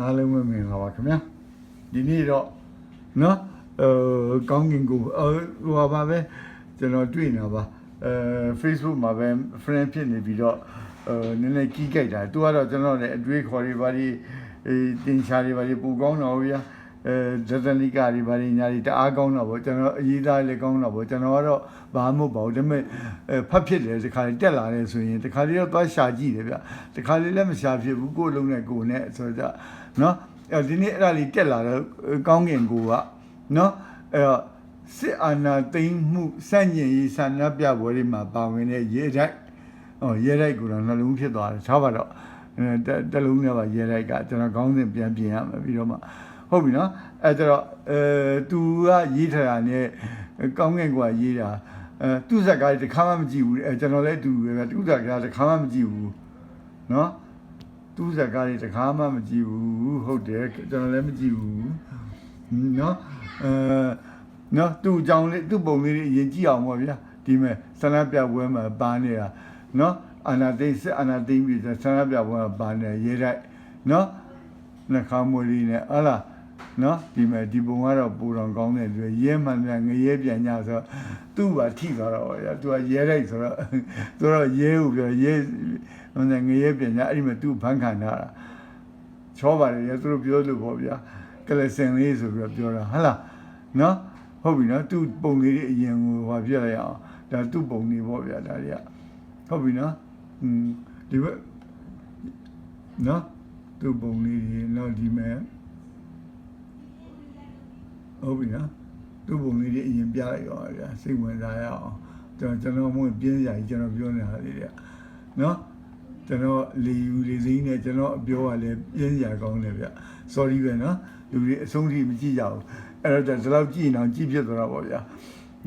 အားလုံးပဲမင်္ဂလာပါခင်ဗျာဒီနေ့တော့နော်အဲကောင်းကင်ကိုအဲဟိုပါပဲကျွန်တော်တွေ့နေတာပါအဲ Facebook မှာပဲ friend ဖြစ်နေပြီးတော့အဲနည်းနည်းကြီးကြိုက်တာသူကတော့ကျွန်တော်လည်းအတွေ့ခေါ်တွေပါဒီအဲတင်ရှားတွေပါဒီပူကောင်းတော့ဗျာအဲဇဒနိကာတွေပါဒီညာတွေတအားကောင်းတော့ဗောကျွန်တော်အရေးသားလည်းကောင်းတော့ဗောကျွန်တော်ကတော့ဘာမှမဟုတ်ပါဘူးဒါပေမဲ့အဲဖတ်ဖြစ်တယ်ဒီခါလေးတက်လာတယ်ဆိုရင်ဒီခါလေးတော့သွားရှာကြည့်တယ်ဗျဒီခါလေးလည်းမရှာဖြစ်ဘူးကိုယ်လုံးနဲ့ကိုယ်နဲ့ဆိုတော့ နော်အဲဒီနေ့အဲ့ဒါလေးတက်လာတော့ကောင်းကင်ကိုကနော်အဲ့တော့စစ်အာဏာသိမ်းမှုစန့်ကျင်ရေးဆန္ဒပြပွဲတွေမှာပါဝင်တဲ့ရေတိုက်ဟောရေတိုက်ကိုတော့နှလုံးဖြစ်သွားတယ်ထားပါတော့အဲတက်တက်လုံးနဲ့ပါရေတိုက်ကကျွန်တော်ခေါင်းစဉ်ပြန်ပြင်ရမယ်ပြီးတော့မှဟုတ်ပြီနော်အဲကျတော့အဲသူကရေးထားတာနဲ့ကောင်းကင်ကရေးတာအဲသူ့ဇက်ကားတစ်ခါမှမကြည့်ဘူးအဲကျွန်တော်လည်းတူပဲသူ့ဇက်ကားတစ်ခါမှမကြည့်ဘူးနော် သူ့ဇက်ကားတစ်ခါမှမကြည့်ဘူးဟုတ်တယ်ကျွန်တော်လည်းမကြည့်ဘူးနော်အဲနော်သူ့အကြောင်းလေးသူ့ပုံလေးတွေအရင်ကြည့်အောင်ပါဗျာဒီမဲ့ဆန္ဒပြပွဲမှာပါနေတာနော်အာနာသိစစ်အာနာသိပြီးဆန္ဒပြပွဲမှာပါနေရေးတိုက်နော်နှခါမွေးလေးနဲ့ဟာလားနော်ဒီမဲ့ဒီပုံကတော့ပူတော်ကောင်းတဲ့လူရဲမှန်ပြန်ငရဲပြန်ညဆိုတော့သူ့ပါထိသွားတော့ဗျာသူကရဲတိုက်ဆိုတော့သူတော့ရဲဟုပြောရဲ ဟိုနဲ့ငရဲပြန်ညအဲ့ဒီမဲ့သူ့ဘန်းခံထားတာချောပါတယ်ရဲသူတို့ပြောလို့ပေါ့ဗျာကလစင်လေးဆိုပြီးတော့ပြောတာဟာလားနော်ဟုတ်ပြီနော်သူ့ပုံလေးတွေအရင်ကဟောပြလိုက်အောင်ဒါသူ့ပုံလေးပေါ့ဗျာဒါတွေကဟုတ်ပြီနော်อืมဒီဘက်နော်သူ့ပုံလေးတွေတော့ဒီမဲ့ဟုတ်ပြီနော်သူ့ပုံလေးတွေအရင်ပြလိုက်ရောဗျာစိတ်ဝင်စားရအောင်ကျွန်တော်ကျွန်တော်မဝင်ပြင်းစရာကြီးကျွန်တော်ပြောနေတာလေးတွေကနော် ကျွန်တော်လေယူလေစိမ့်နဲ့ကျွန်တော်အပြောကလည်းပြင်းစရာကောင်းတယ်ဗျ sorry ပဲနော်လူတွေအဆုံးထိမကြည့်ကြဘူးအဲ့တော့ဒီလောက်ကြည့်အောင်ကြည့်ဖြစ်သွားတာပေါ့ဗျာ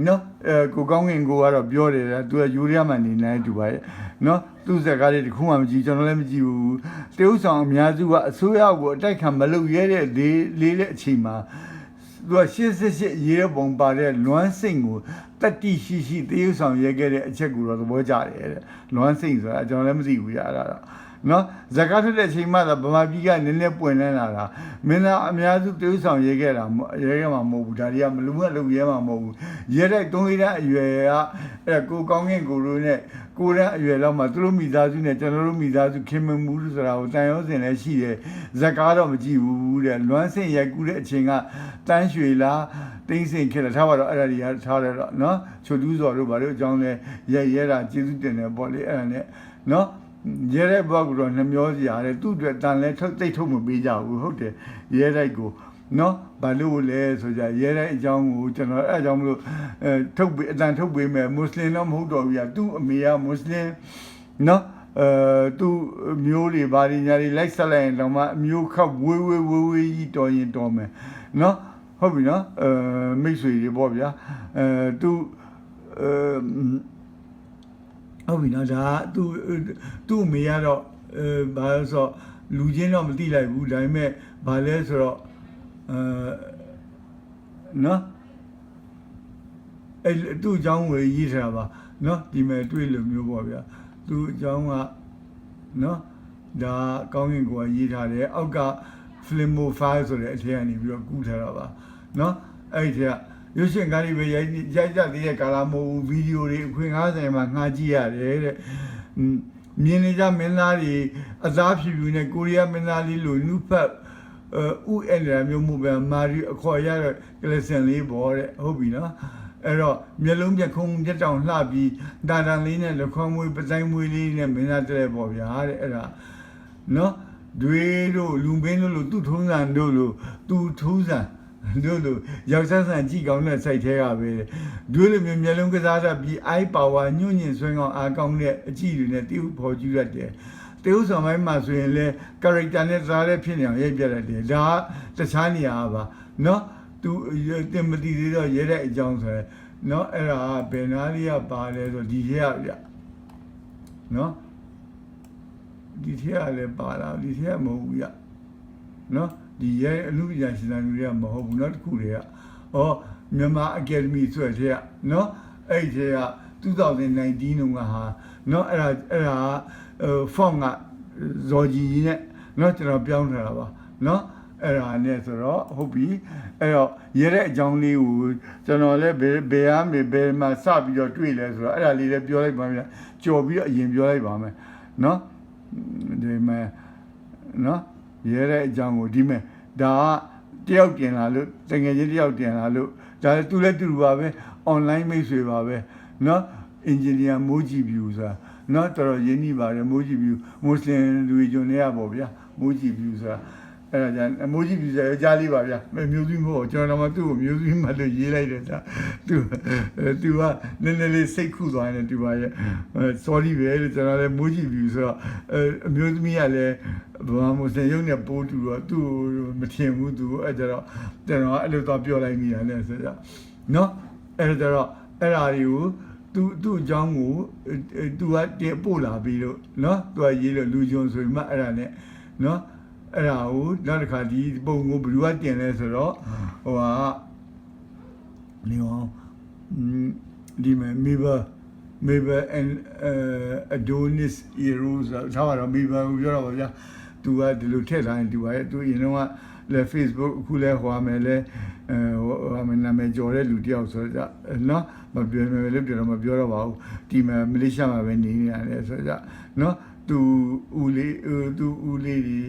နော်အဲကိုကောင်းငင်ကိုကတော့ပြောတယ်ဗျာသူကယူရီးယားမှာနေနေတူပါရဲ့နော်သူ့ဇက်ကားလေးတခုမှမကြည့်ကျွန်တော်လည်းမကြည့်ဘူးတရုတ်ဆောင်အများစုကအစိုးရကိုအတိုက်ခံမလုပ်ရဲတဲ့လေးလေးတဲ့အချိန်မှာ သူက88ရေးတဲ့ပုံပါတဲ့လွမ်းစိတ်ကိုတတိရှိရှိတရုတ်ဆောင်ရဲခဲ့တဲ့အချက်ကိုတော့သဘောကျတယ်တဲ့လွမ်းစိတ်ဆိုတာကျွန်တော်လည်းမသိဘူးရအဲ့ဒါတော့ နော်ဇကာတ်ထွက်တဲ့အချိန်မှသာဗမာပြည်ကနည်းနည်းပွင့်နေလာတာမင်းသားအများစုတရုတ်ဆောင်ရေးခဲ့တာရေးခဲ့မှာမဟုတ်ဘူးဒါတွေကမလူမလုံရဲမှာမဟုတ်ဘူးရဲတဲ့သုံးလေးတဲ့အရွယ်ကအဲ့ကိုကောင်းကင်ကိုလိုနဲ့ကိုရန်အရွယ်လောက်မှသူတို့မိသားစုနဲ့ကျွန်တော်တို့မိသားစုခင်မမှုဆိုတာကိုတန်ရောစင်လည်းရှိတယ်ဇကာတ်တော့မကြည့်ဘူးတဲ့လွမ်းစင်ရိုက်ကူးတဲ့အချိန်ကတန်းရွှေလားတင်းစင်ခဲ့တယ်ထားပါတော့အဲ့ဒါတွေကထားတယ်တော့နော်ချိုတူးစော်တို့ဘာလို့အကြောင်းလဲရဲရဲတာကျေးဇူးတင်တယ်ပေါ့လေအဲ့ဒါနဲ့နော် ရဲတဲ့ဘက်ကတော့နှမျောစရာတဲ့သူ့အတွက်တန်လဲထုတ်သိပ်ထုတ်မပေးကြဘူးဟုတ်တယ်ရဲတိုက်ကိုနော်ဘာလို့လဲဆိုကြရဲတဲ့အကြောင်းကိုကျွန်တော်အဲအကြောင်းမလို့အဲထုတ်ပေးအတန်ထုတ်ပေးမယ်မွတ်စလင်တော့မဟုတ်တော့ဘူးကသူ့အမေကမွတ်စလင်နော်အဲသူမျိုးတွေဘာတွေညာတွေလိုက်ဆက်လိုက်ရင်တော့မှအမျိုးခပ်ဝေးဝေးဝေးဝေးကြီးတော်ရင်တော်မယ်နော်ဟုတ်ပြီနော်အဲမိတ်ဆွေတွေပေါ့ဗျာအဲသူအဲ ဟုတ်ပြီနော်ဒါကသူသူ့အမေကတော့အဲဘာလို့ဆိုတော့လူချင်းတော့မသိလိုက်ဘူးဒါပေမဲ့ဘာလဲဆိုတော့အဲနော်အဲသူ့အကြောင်းဝေရေးထားတာပါနော်ဒီမဲ့တွေ့လို့မျိုးပေါ့ဗျာသူ့အကြောင်းကနော်ဒါကောင်းကင်ကိုရေးထားတယ်အောက်က flimo file ဆိုတဲ့အထက်ကနေပြီးတော့ကူးထားတာပါနော်အဲ့ဒီထက် ရုပ်ရှင်ကားလေးပဲရိုက်ရိုက်ကြသေးတဲ့ကာလာမဟုတ်ဘူးဗီဒီယိုတွေအခွင့်90မှာငှားကြည့်ရတယ်တဲ့อืมမြင်နေကြမင်းသားတွေအသားဖြူဖြူနဲ့ကိုရီးယားမင်းသားလေးလိုနုဖတ်အဲဥအဲ့ဒါမျိုးမှုပဲမာရီအခေါ်ရတဲ့ကလစင်လေးပေါ့တဲ့ဟုတ်ပြီနော်အဲ့တော့မျက်လုံးပြခုံးပြတောင်လှပြီးဒါတန်လေးနဲ့လခွမ်းမွေးပတိုင်းမွေးလေးနဲ့မင်းသားတဲ့ပေါ့ဗျာတဲ့အဲ့ဒါနော်တွေတို့လူမင်းတို့လိုသူ့ထုံးစံတို့လိုသူထုံးစံ တို့လိုယောက်ျားဆန်ကြည့်ကောင်းတဲ့စိုက်သေးကပဲဒွေးလိုမျိုးမျက်လုံးကစားတတ်ပြီး eye power ညွန့်ညင်ဆွဲကောင်းအားကောင်းတဲ့အကြည့်တွေနဲ့တိဥဖော်ကျူရတယ်တေဥဆောင်ပိုင်းမှာဆိုရင်လေ character နဲ့စားတဲ့ဖြစ်နေအောင်ရိုက်ပြရတယ်ဒါကတခြားနေရာပါเนาะသူတင်မတီသေးတော့ရဲတဲ့အကြောင်းဆိုရယ်เนาะအဲ့ဒါဘယ်နာလေးကပါလဲဆိုဒီထဲကပြเนาะဒီထဲကလည်းပါလာဒီထဲကမဟုတ်ဘူးပြเนาะ ဒီရဲအမှုပညာရှင်သားလူတွေကမဟုတ်ဘူးနောက်တစ်ခုတွေကဩမြန်မာအကယ်ဒမီဆိုတဲ့ကနော်အဲ့ဒီက2019တုန်းကဟာနော်အဲ့ဒါအဲ့ဒါဖောင့်ကဇော်ကြီးကြီးနဲ့နော်ကျွန်တော်ပြောင်းထားတာပါနော်အဲ့ဒါနဲ့ဆိုတော့ဟုတ်ပြီအဲ့တော့ရတဲ့အကြောင်းလေးကိုကျွန်တော်လည်းဘယ်ဘယ်အားမေဘယ်မှာစပြီးတော့တွေ့လဲဆိုတော့အဲ့ဒါလေးလည်းပြောလိုက်ပါမယ်ကြော်ပြီးတော့အရင်ပြောလိုက်ပါမယ်နော်ဒီမှာနော် ရဲတဲ့အကြောင်းကိုဒီမဲ့ဒါကတယောက်တင်လာလို့တကယ်ချင်းတယောက်တင်လာလို့ဒါလည်းသူလည်းတူတူပါပဲ online မိတ်ဆွေပါပဲနော်အင်ဂျင်နီယာမိုးကြည့်ဗျူဆိုတာနော်တော်တော်ရင်းနှီးပါတယ်မိုးကြည့်ဗျူမွတ်စလင်လူကြီးတွေနေရပေါ့ဗျာမိုးကြည့်ဗျူဆိုတာအဲ့ဒါကြအမိုးကြည့်ဗျူဆိုတာကြားလေးပါဗျာမျိုးစုမဟုတ်ကျွန်တော်တော့သူ့ကိုမျိုးစုမှလို့ရေးလိုက်တယ်ဒါသူသူကနည်းနည်းလေးစိတ်ခုသွားတယ်သူပါရဲ့ sorry ပဲလို့ကျွန်တော်လည်းမိုးကြည့်ဗျူဆိုတော့အမျိုးသမီးကလည်း ဘာမစင်ရုံနဲ့ပိုးတူတော့သူ့မထင်ဘူးသူအဲ့ကြတော့ကျွန်တော်အဲ့လိုတော့ပြောလိုက်မိတာလေဆိုတော့နော်အဲ့ကြတော့အဲ့ဓာတွေကိုသူသူ့အကြောင်းကိုသူကတင်ပို့လာပြီးတော့နော်သူကရေးလို့လူဂျွန်ဆိုပြီးမှအဲ့ဒါနဲ့နော်အဲ့ဒါကိုနောက်တစ်ခါဒီပုံကိုဘယ်သူကတင်လဲဆိုတော့ဟိုဟာနေအောင်ဒီမဲ့မိဘ maybe an uh, adonis heroes ထားပါတော့ maybe ကိုပြောတော့ပါဗျာ သူကဒီလိုထည့်ထားရင်သူကရဲ့သူအရင်တော့လဲ Facebook အခုလဲဟိုမယ်လဲအဲဟိုမယ်နာမည်ကျော်တဲ့လူတယောက်ဆိုတော့နော်မပြောမယ်လို့ပြောတော့မပြောတော့ပါဘူးဒီမှာမလေးရှားမှာပဲနေနေရတယ်ဆိုတော့နော်သူဦးလေးသူဦးလေးဒီ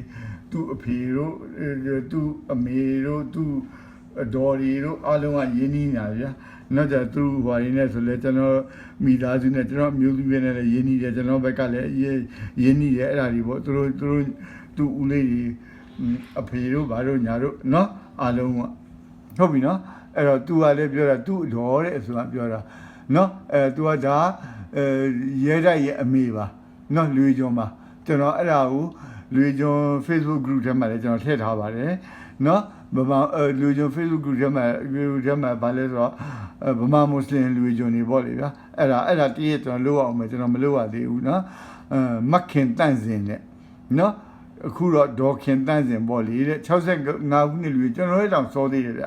သူအဖေတို့သူအမေတို့သူအတော်ရီတို့အားလုံးကရင်းနှီးနေတာဗျာနောက်ကြသူဟွာရင်းနေဆိုလဲကျွန်တော်မိသားစုနဲ့ကျွန်တော်မျိုးစုနဲ့လည်းရင်းနှီးတယ်ကျွန်တော်ဘက်ကလည်းရင်းနှီးတယ်အဲ့ဒါတွေပေါ့သူတို့သူတို့ သူဦးလေးတွေအဖေတို့ဘာတို့ညာတို့နော်အားလုံးကဟုတ်ပြီနော်အဲ့တော့ तू ကလည်းပြောတာ तू တော်တဲ့ဆိုတာပြောတာနော်အဲ तू ကဒါအဲရဲတိုက်ရဲ့အမေပါနော်လူကျော်မှာကျွန်တော်အဲ့ဒါကိုလူကျော် Facebook group ထဲမှာလည်းကျွန်တော်ထည့်ထားပါတယ်နော်ဗမာလူကျော် Facebook group ထဲမှာ group ထဲမှာဗာလဲဆိုတော့ဗမာမွတ်စလင်လူကျော်နေပေါ့လေဗျာအဲ့ဒါအဲ့ဒါတည်းရကျွန်တော်လုပ်အောင်မယ်ကျွန်တော်မလုပ်ရသေးဘူးနော်အဲမခင်တန့်စင်နဲ့နော် အခုတော့ဒေါ်ခင်တန့်စင်ပေါ့လေတဲ့65ခုနှစ်လူကျွန်တော်လည်းတောင်စောသေးတယ်ဗျ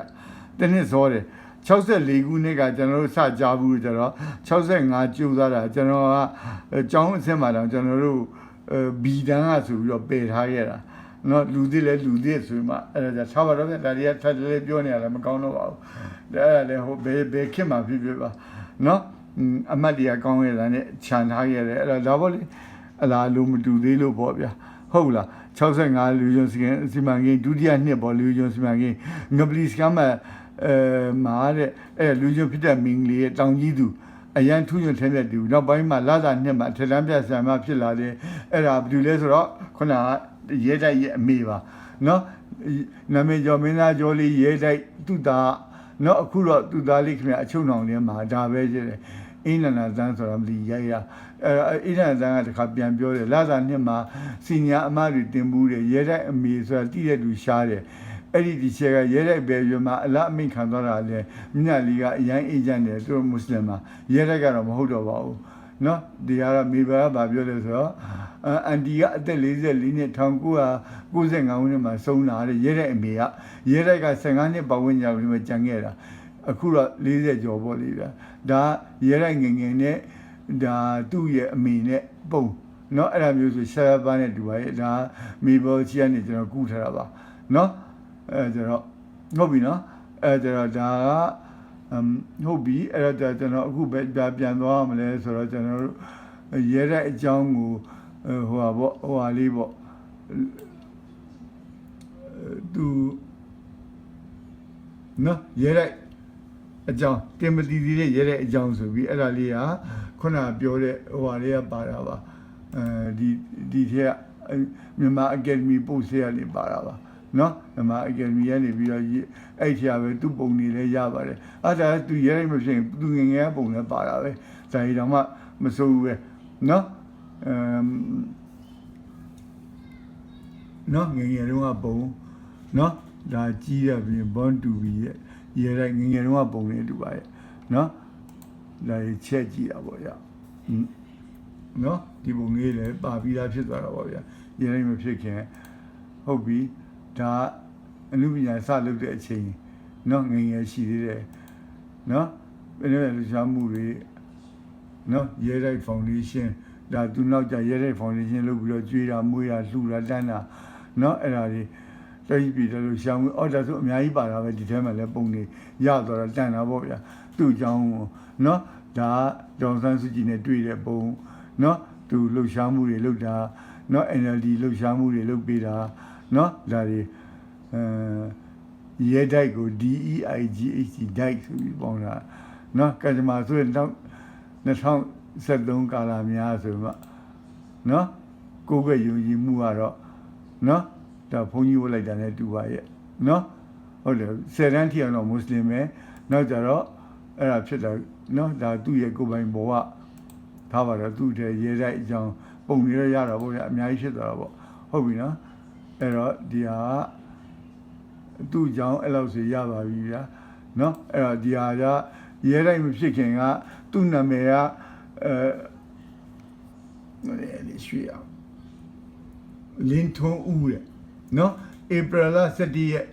တနေ့စောတယ်64ခုနှစ်ကကျွန်တော်တို့စကြဘူးကျတော့65ကျိုးသားတာကျွန်တော်ကကျောင်းအဆင့်မှာတော့ကျွန်တော်တို့ဘီတန်းကဆိုပြီးတော့ပယ်ထားခဲ့တာနော်လူသေးလဲလူသေးဆိုမှအဲ့ဒါကြောင့်သာပါတော့ဒါတွေကထပ်လေးပြောနေရတာမကောင်းတော့ပါဘူးအဲ့ဒါလည်းဟိုဘယ်ဘယ်ခင်မှာဖြစ်ဖြစ်ပါနော်အမတ်တရားကောင်းရတာနဲ့ခြံထားခဲ့တယ်အဲ့တော့ဒါပေါ့လေအလားလို့မတူသေးလို့ပေါ့ဗျာဟုတ်လား 65လူယွန်စီမံကိန်းဒုတိယနှစ်ပေါ့လူယွန်စီမံကိန်းငပလီစကမ်းမှာအဲမာတဲ့အဲလူယွန်ဖြစ်တဲ့မင်းလေးရဲ့တောင်ကြီးသူအရန်ထူးညွန့်ထဲတဲ့တူနောက်ပိုင်းမှာလာသာနှစ်မှာထက်တန်းပြဆံမဖြစ်လာတယ်အဲ့ဒါဘယ်လိုလဲဆိုတော့ခုနကရဲတိုက်ရဲ့အမေပါနော်နာမည်ကျော်မင်းသားကျော်လေးရဲတိုက်သူသားနော်အခုတော့သူသားလေးခင်ဗျအချုံအောင်ထဲမှာဒါပဲကျတယ်အင်းနန္ဒသန်းဆိုတာမလီရိုက်ရ အဲအင်းနန္ဒသန်းကတခါပြန်ပြောတယ်လာသာနှစ်မှာစီညာအမတွေတင်ဘူးတယ်ရဲတိုက်အမေဆိုတာတိတဲ့လူရှားတယ်အဲ့ဒီဒီချက်ကရဲတဲ့ပဲရွမှာအလားအမိန်ခံသွားတာလေမြညာလီကအရန်အေဂျင့်တယ်သူတို့မွတ်စလင်မှာရဲတဲ့ကတော့မဟုတ်တော့ပါဘူးနော်ဒီကတော့မိဘကဗာပြောတယ်ဆိုတော့အန်တီကအသက်44နှစ်1995ခုနှစ်မှာဆုံးလာတဲ့ရဲတဲ့အမေကရဲတဲ့က15နှစ်ပတ်ဝန်းကျင်မှာကြံခဲ့တာအခုတော့40ကျော်ပေါ့လေဗျာဒါရဲတဲ့ငငယ်နဲ့ ဒါသူ့ရဲ့အမေနဲ့ပုံเนาะအဲ့ဒါမျိုးဆိုရှားပါးနဲ့တူပါရဲ့ဒါမိဘချီကနေကျွန်တော်ကူးထားတာပါเนาะအဲကျတော့ဟုတ်ပြီနော်အဲကျတော့ဒါကဟုတ်ပြီအဲ့တော့ကျွန်တော်အခုပဲပြန်သွားမလဲဆိုတော့ကျွန်တော်တို့ရဲတဲ့အကြောင်းကိုဟိုဟာပေါ့ဟိုဟာလေးပေါ့သူနော်ရဲတဲ့အကြောင်းတင်မတီတီတဲ့ရဲတဲ့အကြောင်းဆိုပြီးအဲ့ဒါလေးက ခုနပြောတဲ့ဟိုဟာလေးကပါတာပါအဲဒီဒီထက်ကမြန်မာအကယ်ဒမီပို့ဆေးရလေးပါတာပါနော်မြန်မာအကယ်ဒမီကနေပြီးတော့အဲ့ချာပဲသူ့ပုံနေလဲရပါတယ်အဲ့ဒါသူရဲရိုက်မဖြစ်ရင်သူငငယ်ပုံလည်းပါတာပဲဇာတိတော်မှမစိုးဘူးပဲနော်အမ်နော်ငငယ်တုန်းကပုံနော်ဒါကြီးရပြင် born to be ရဲ့ရဲရိုက်ငငယ်တုန်းကပုံနေတူပါရဲ့နော် နိုင်ချက်ကြည့်တာပေါ့ဗျာနော်ဒီပုံငေးလည်းပါပြီးသားဖြစ်သွားတာပေါ့ဗျာရင်းနှီးမဖြစ်ခင်ဟုတ်ပြီဒါအမှုပညာစလုပ်တဲ့အချိန်နော်ငငယ်ရှိသေးတယ်နော်ပြည်နယ်လူရှားမှုတွေနော်ရဲတိုက်ဖောင်ဒေးရှင်းဒါသူနောက်ကြရဲတိုက်ဖောင်ဒေးရှင်းလုပ်ပြီးတော့ကြွေးတာမွေးတာလှူတာတန်းတာနော်အဲ့ဒါတွေတိတ်ပြီးတယ်လို့ရှားမှုအော်ဒါဆိုအများကြီးပါတာပဲဒီထဲမှာလည်းပုံတွေရသွားတာတန်းတာပေါ့ဗျာသူ့အကြောင်းနော် ဒါကဒေါန်ဆန်းစုကြည်နဲ့တွေ့တဲ့ပုံနော်သူလှုပ်ရှားမှုတွေလှုပ်တာနော် NLD လှုပ်ရှားမှုတွေလှုပ်ပေးတာနော်ဒါတွေအဲရဲတိုက်ကို DEIGH တိုက်ဆိုပြီးပေါင်းတာနော်ကကြမှာဆိုရင်တော့2023ကာလများဆိုမှနော်ကိုယ်ကယုံကြည်မှုကတော့နော်ဒါဘုန်းကြီးဝတ်လိုက်တာနဲ့တူပါရဲ့နော်ဟုတ်တယ်ဆယ်တန်းထိအောင်တော့မွတ်စလင်ပဲနောက်ကြတော့ အဲ့ဒါဖြစ်တာနော်ဒါသူ့ရဲ့ကိုယ်ပိုင်ဘဝဒါပါတော့သူ့တဲ့ရဲတိုက်အကြောင်းပုံနေရရတာပေါ့ဗျအများကြီးဖြစ်သွားတာပေါ့ဟုတ်ပြီနော်အဲ့တော့ဒီဟာသူ့အကြောင်းအဲ့လောက်စီရပါပြီဗျာနော်အဲ့တော့ဒီဟာကရဲတိုက်မဖြစ်ခင်ကသူ့နာမည်ကအဲလေရွှေအောင်လင်းထွန်းဦးတဲ့နော်ဧပြီလ17ရက်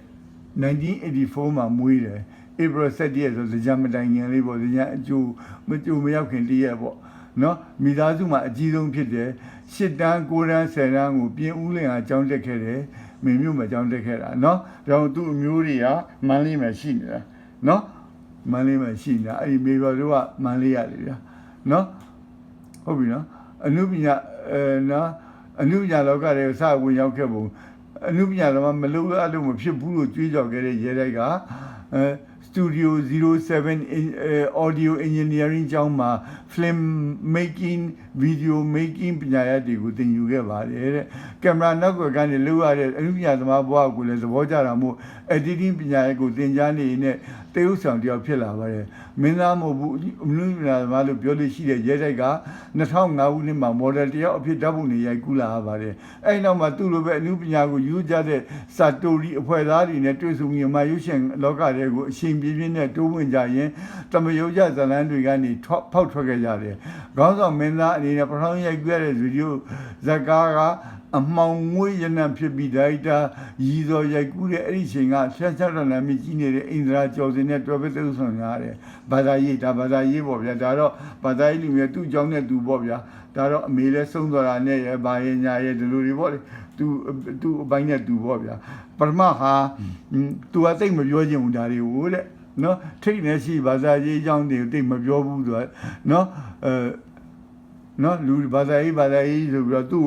1984မှာမွေးတယ် ဧပြီ17ရက်ဆိုဇာမတိုင်ငင်လေးပေါ့ဇာအကျိုးမကျိုးမရောက်ခင်တရက်ပေါ့နော်မိသားစုမှာအကြီးဆုံးဖြစ်တယ်၈တန်း၉တန်း၁၀တန်းကိုပြင်ဦးလင်ကကြောင်းတက်ခဲ့တယ်မင်းမျိုးမကြောင်းတက်ခဲ့တာနော်ဒါကြောင့်သူ့အမျိုးတွေကမန္တလေးမှာရှိနေတာနော်မန္တလေးမှာရှိနေတာအဲ့ဒီမိဘတို့ကမန္တလေးရလေဗျာနော်ဟုတ်ပြီနော်အနုပညာအဲနော်အနုပညာလောကတွေစဝင်ရောက်ခဲ့ပုံအနုပညာလောကမလို့အဲ့လိုမဖြစ်ဘူးလို့ကြွေးကြော်ခဲ့တဲ့ရဲတိုက်ကအဲ Studio 07 in- အဲ Audio Engineering ကျောင်းမှာ film making video making ပညာရပ်တွေကိုသင်ယူခဲ့ပါတယ်တဲ့ကင်မရာနောက်ကွယ်ကနေလုပ်ရတဲ့အနုပညာသမားဘဝကိုလည်းသဘောကျတာမို့ editing ပညာရပ်ကိုသင်ကြားနေနဲ့ တရုပ်ဆောင်တယောက်ဖြစ်လာပါတယ်မင်းသားမဟုတ်ဘူးအနုပညာသမားလို့ပြောလို့ရှိတဲ့ရဲတိုက်က2005ခုနှစ်မှာ model တယောက်အဖြစ်ဓာတ်ပုံတွေရိုက်ကူးလာရပါတယ်အဲ့ဒီနောက်မှာသူ့လိုပဲအနုပညာကိုယူကြတဲ့စာတိုရီအဖွဲ့သားတွေနဲ့တွေ့ဆုံမြင်မှရုပ်ရှင်လောကတွေကိုအရှင်ပြင်းပြင်းနဲ့တိုးဝင်ကြရင်တမယုတ်ကြဇလန်းတွေကနေထောက်ဖောက်ထွက်ခဲ့ကြတယ်ခေါင်းဆောင်မင်းသားအနေနဲ့ပထမရိုက်ကူးရတဲ့ဗီဒီယိုဇာကားက အမောင်ငွေရနံဖြစ်ပြီးဒါရိုက်တာရည်စော်ရိုက်ကူးတဲ့အဲ့ဒီချိန်ကဆန်းဆန်းတော်နာမည်ကြီးနေတဲ့အိန္ဒြာကျော်စင်နဲ့တွဲပဲသုဆောင်ရတယ်ဘာသာရေးဒါဘာသာရေးပေါ့ဗျာဒါတော့ဘာသာရေးလူမျိုးသူ့ကြောင့်နဲ့သူပေါ့ဗျာဒါတော့အမေလည်းဆုံးသွားတာနဲ့ရဘာရင်ညာရဲ့ဒီလိုတွေပေါ့လေသူသူအပိုင်းနဲ့သူပေါ့ဗျာပထမဟာသူကတိတ်မပြောချင်ဘူးဒါတွေကိုတဲ့နော်ထိတ်နေရှိဘာသာရေးအကြောင်းတွေကိုတိတ်မပြောဘူးသူကနော်အဲ နော်လူဘာသာရေးဘာသာရေးဆိုပြီးတော့သူ့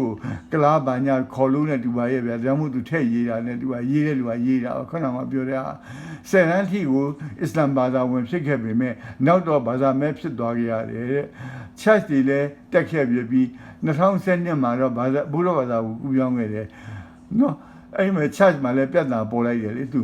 ကိုကလားဘာညာခေါ်လို့နဲ့တူပါရဲ့ဗျာဒါမှမဟုတ်သူထည့်ရေးတာနဲ့တူပါရေးတဲ့လူကရေးတာခဏမှပြောတဲ့ဟာဆယ်တန်းထိကိုအစ္စလာမ်ဘာသာဝင်ဖြစ်ခဲ့ပေမဲ့နောက်တော့ဘာသာမဲဖြစ်သွားခဲ့ရတယ်တဲ့ church တွေလည်းတက်ခဲ့ပြပြီး2010မှာတော့ဘာသာဘုရားဘာသာကိုကူပြောင်းခဲ့တယ်နော်အဲ့ဒီမှာ church မှာလည်းပြဿနာပေါ်လိုက်တယ်လေသူ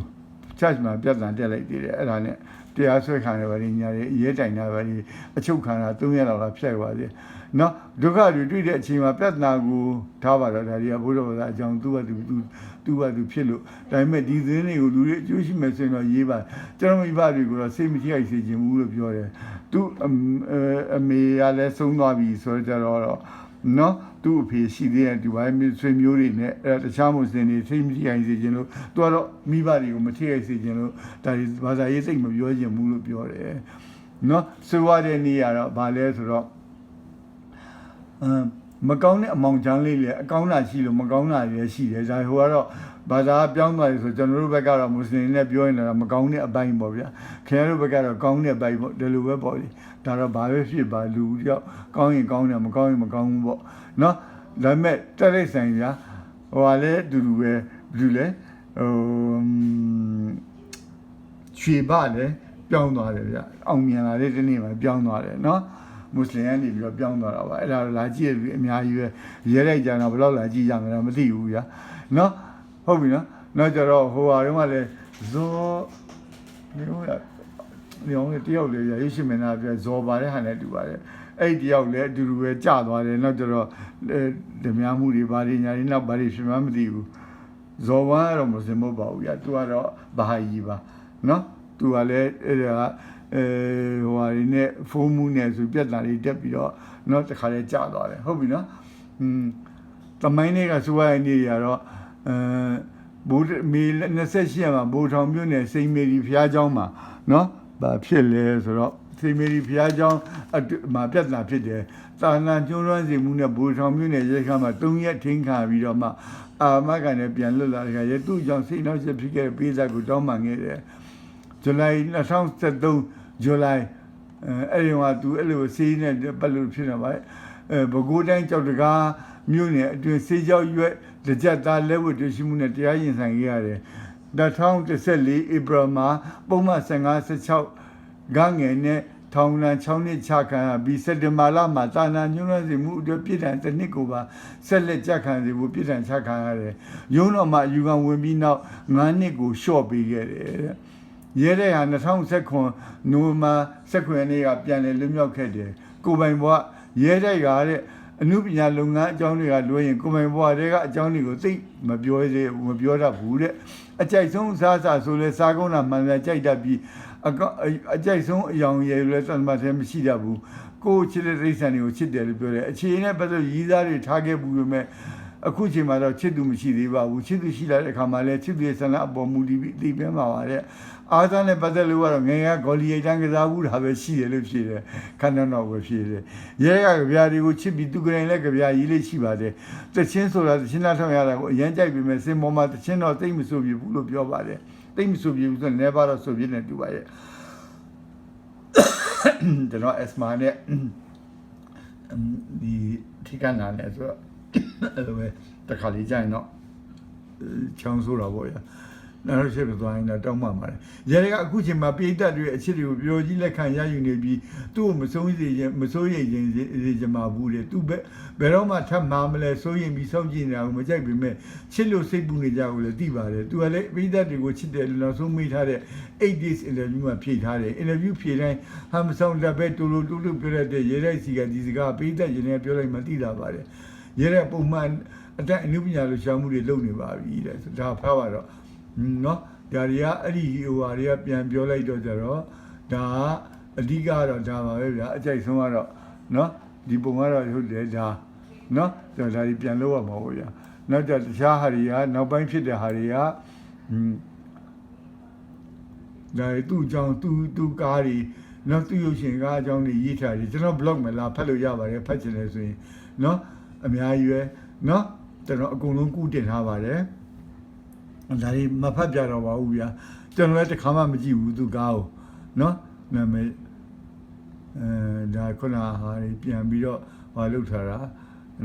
church မှာပြဿနာတက်လိုက်သေးတယ်အဲ့ဒါနဲ့ တရားဆွဲခံရပါလိမ့်ညာရဲ့ရဲတိုင်တာပါလိအချုပ်ခံတာ3ရက်လောက်လာဖြတ်သွားသေးနော်ဒုက္ခတွေတွေ့တဲ့အချိန်မှာပြဿနာကိုထားပါတော့ဒါတွေကဘုရားဘာသာအကြောင်းသူ့ဘာသူသူသူ့ဘာသူဖြစ်လို့ဒါပေမဲ့ဒီသတင်းတွေကိုလူတွေအကျိုးရှိမယ်ဆိုရင်တော့ရေးပါကျွန်တော်မိဘတွေကိုတော့စိတ်မထိခိုက်စေချင်ဘူးလို့ပြောတယ်သူအအမေကလည်းဆုံးသွားပြီဆိုတော့ကြတော့နော် သူ့အဖေရှိသေးတယ်ဒီဘိုင်းမျိုးဆွေမျိုးတွေနဲ့အဲတခြားမွတ်စလင်တွေထိမထိခိုက်စေခြင်းလို့သူကတော့မိဘတွေကိုမထိခိုက်စေခြင်းလို့ဒါဒီဘာသာရေးစိတ်မပြောခြင်းဘူးလို့ပြောတယ်နော်ဆိုရတဲ့နေ့ကတော့ဗာလဲဆိုတော့အမ်မကောင်းတဲ့အမောင်ချမ်းလေးလေအကောင်းတာရှိလို့မကောင်းတာလည်းရှိတယ်ဒါဟိုကတော့ဘာသာပြောင်းသွားပြီဆိုကျွန်တော်တို့ဘက်ကတော့မွတ်စလင်နဲ့ပြောရင်တော့မကောင်းတဲ့အပိုင်းပေါ့ဗျာခင်ဗျားတို့ဘက်ကတော့ကောင်းတဲ့အပိုင်းပေါ့ဒီလိုပဲပေါ့လေဒါတော့ဘာပဲဖြစ်ပါလူတယောက်ကောင်းရင်ကောင်းတယ်မကောင်းရင်မကောင်းဘူးပေါ့ နော်ဒါပေမဲ့တက်လိုက်ဆိုင်ဗျာဟိုကလည်းအတူတူပဲဘယ်လိုလဲဟိုရွှေဘလည်းပြောင်းသွားတယ်ဗျာအောင်မြင်လာတဲ့ဒီနေ့မှာပြောင်းသွားတယ်နော်မွတ်စလင်ကနေပြီးတော့ပြောင်းသွားတာပါအဲ့ဒါလာကြည့်ရပြီးအများကြီးပဲရဲလိုက်ကြတော့ဘယ်တော့လာကြည့်ကြမလဲမသိဘူးဗျာနော်ဟုတ်ပြီနော်နောက်ကြတော့ဟိုဟာတုန်းကလည်းဇောဒီလိုရဒီအောင်တယောက်လေရုပ်ရှင်မင်းသားပြဇော်ပါတဲ့ဟာနဲ့တူပါတယ် အဲ့တယောက်လည်းအတူတူပဲကြာသွားတယ်နောက်ကြတော့ဓမြမှုတွေဘာတွေညာတွေနောက်ဘာတွေရှင်မမသိဘူးဇော်ဝါကတော့မစင်မဟုတ်ပါဘူးဗျာသူကတော့ဘာဟာကြီးပါနော်သူကလည်းအဲ့ဒါအဲဟိုဟာတွေနဲ့ဖုန်းမှုနဲ့ဆိုပြက်လာတွေတက်ပြီးတော့နော်တခါလေကြာသွားတယ်ဟုတ်ပြီနော်อืมတမိုင်းတွေကဆိုရတဲ့နေ့တွေကတော့အဲဘိုးမေ28ရက်မှာဘိုးထောင်မြို့နယ်စိန်မေရီဖျားเจ้าမှာနော်ဘာဖြစ်လဲဆိုတော့ သေမေရီဘုရားကျောင်းအတွင်းမှာပြဿနာဖြစ်တယ်တာနာကျွန်းလွှမ်းစီမှုနဲ့ဘူထောင်မြို့နယ်ရဲခမ်းမှာ၃ရက်ထင်းခါပြီးတော့မှအာမကန်နဲ့ပြန်လွတ်လာတဲ့ခါရဲသူ့ကြောင့်စိတ်နှောက်ယှက်ဖြစ်ခဲ့တဲ့ပေးစာကိုတောင်းပန်ခဲ့တယ်ဇူလိုင်2023ဇူလိုင်အဲအဲ့ဒီမှာသူအဲ့လိုစီးနဲ့ပတ်လို့ဖြစ်နေပါလေအဲဘကိုးတိုင်းကြောက်တကားမြို့နယ်အတွင်းစေးကြောက်ရွက်တစ်ကြက်သားလက်ဝတ်တွေ့ရှိမှုနဲ့တရားရင်ဆိုင်ခဲ့ရတယ်2014ဧပြီမှာပုံမှန်15 16 ဂငယ်နဲ့ထောင်လန်6နှစ်ချခံရပြီးစက်တင်ဘာလမှာတာနာညွှန်းရစီမှုအတွက်ပြည်ထောင်တစ်နှစ်ကိုပါဆက်လက်ကြခံစီဖို့ပြည်ထောင်ချခံရတယ်။ရုံးတော်မှာယူခံဝင်ပြီးနောက်9နှစ်ကိုရှော့ပေးခဲ့တယ်တဲ့။ရဲတဲ့ဟာ2019နိုဝင်ဘာ19ရက်နေ့ကပြန်လည်လွတ်မြောက်ခဲ့တယ်။ကိုပိုင်ဘွားရဲတဲ့ကတဲ့အမှုပညာလုပ်ငန်းအကြောင်းတွေကလွှဲရင်ကိုပိုင်ဘွားတွေကအကြောင်းတွေကိုသိမပြောသေးဘူးမပြောတတ်ဘူးတဲ့အကြိုက်ဆုံးစားစားဆိုလဲစားကောင်းတာမှန်တယ်ကြိုက်တတ်ပြီး အကောအကြိုက်ဆုံးအယောင်ရည်လဲသံမတ်ထဲမရှိတတ်ဘူးကိုယ်ချစ်တဲ့ဒိဋ္ဌာန်တွေကိုချစ်တယ်လို့ပြောတယ်အခြေအနေနဲ့ပတ်သက်ရီးသားတွေထားခဲ့ဘူးပေမဲ့အခုချိန်မှာတော့ချစ်သူမရှိသေးပါဘူးချစ်သူရှိလာတဲ့အခါမှာလဲချစ်သူရဲ့ဆန္ဒအပေါ်မူတည်ပြီးသိပေးမှာပါတဲ့အာသန်နဲ့ပတ်သက်လို့ကတော့ငယ်ကဂေါ်လီယိတ်တန်းကစားဘူးတာပဲရှိတယ်လို့ဖြေတယ်ခန္ဓာတော့ပဲဖြေတယ်ရဲကကြပြာတွေကိုချစ်ပြီးသူကရင်လည်းကြပြာရေးလေးရှိပါတယ်တချင်းဆိုတာတချင်းသားထောင်ရတာကိုအရန်ကြိုက်ပြီးမဲ့စင်ပေါ်မှာတချင်းတော့သိမ့်မဆိုပြဘူးလို့ပြောပါတယ် သိမ့်မဆိုပြဘူးဆိုတော့ never တော့ဆိုပြနေတူပါရဲ့ကျွန်တော် asthma နဲ့ဒီထိကနာနဲ့ဆိုတော့အဲ့လိုပဲတစ်ခါလေးကြာရင်တော့ချောင်းဆိုးတာပေါ့ရ နောက်ရှိတော့သွားရင်တော့တောင်းမှပါတယ်ရဲတွေကအခုချိန်မှာပိဋတ်တွေအချစ်တွေကိုပြောကြီးလက်ခံရယူနေပြီးသူ့ကိုမဆုံးစေခြင်းမစိုးရိမ်ခြင်းစေချင်မှာဘူးလေသူဘယ်ဘယ်တော့မှထပ်မှာမလဲစိုးရိမ်ပြီးစောင့်ကြည့်နေတာကိုမကြိုက်ပေမဲ့ချစ်လို့စိတ်ပူနေကြကိုလည်းသိပါတယ်သူကလည်းပိဋတ်တွေကိုချစ်တယ်လို့နောက်ဆုံးမိထားတဲ့8 days interview မှာဖြေထားတယ် interview ဖြေတိုင်းဟမ်ဆောင်လက်ပဲတူလူတူလူပြောရတဲ့ရဲတဲ့စီကဒီစကားပိဋတ်ရင်လည်းပြောလိုက်မှသိတာပါတယ်ရဲတဲ့ပုံမှန်အတက်အနုပညာလိုရှာမှုတွေလုပ်နေပါပြီတဲ့ဒါဖားပါတော့ နော်ဒါတွေကအဲ့ဒီဟိုဟာတွေကပြန်ပြောလိုက်တော့ကြတော့ဒါကအဓိကတော့ဒါပါပဲဗျာအကြိုက်ဆုံးကတော့နော်ဒီပုံကတော့ဟုတ်တယ်ဒါနော်ဒါဒါဒီပြန်လို့ရမှာပေါ့ဗျာနောက်ကြတခြားဟာတွေကနောက်ပိုင်းဖြစ်တဲ့ဟာတွေကอืมဒါသူ့အကြောင်းသူ့သူ့ကားတွေနော်သူ့ရုပ်ရှင်ကားအကြောင်းတွေရေးထားတယ်ကျွန်တော် blog မှာလာဖတ်လို့ရပါတယ်ဖတ်ချင်တယ်ဆိုရင်နော်အများကြီးပဲနော်ကျွန်တော်အကုန်လုံးကုတင်ထားပါတယ် ဒါတွေမဖတ်ပြတော့ပါဘူးဗျာကျွန်တော်လည်းတစ်ခါမှမကြည့်ဘူးသူကားကိုနော်နာမည်အဲဒါခုနဟာတွေပြန်ပြီးတော့ဟာလုပ်ထားတာ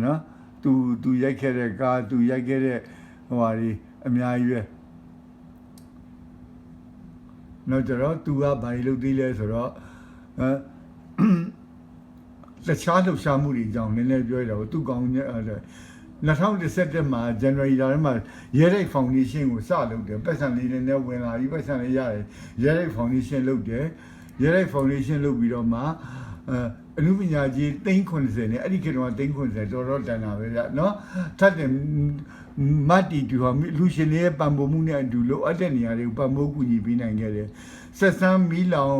နော်သူသူရိုက်ခဲ့တဲ့ကားသူရိုက်ခဲ့တဲ့ဟိုဟာတွေအများကြီးပဲနောက်ကြတော့သူကဘာလို့သေးလဲဆိုတော့အဲတခြားလှုပ်ရှားမှုတွေအကြောင်းနည်းနည်းပြောရတာကိုသူကောင်းတဲ့အဲ 2017မှာ January လမှာ Yerek Foundation ကိုစလုပ်တယ်ပတ်စံလေးနဲ့ဝင်လာပြီးပတ်စံလေးရတယ် Yerek Foundation လုပ်တယ် Yerek Foundation လုပ်ပြီးတော့မှအဲအနုပညာကြီး390နဲ့အဲ့ဒီခေတ်က390တော်တော်တန်တာပဲဗျနော်ထပ်တယ်မတ်တီတူဟာလူရှင်တွေရဲ့ပံ့ပိုးမှုနဲ့အတူလိုအပ်တဲ့နေရာတွေကိုပံ့ပိုးကူညီပေးနိုင်ခဲ့တယ်ဆက်ဆန်းမီလောင်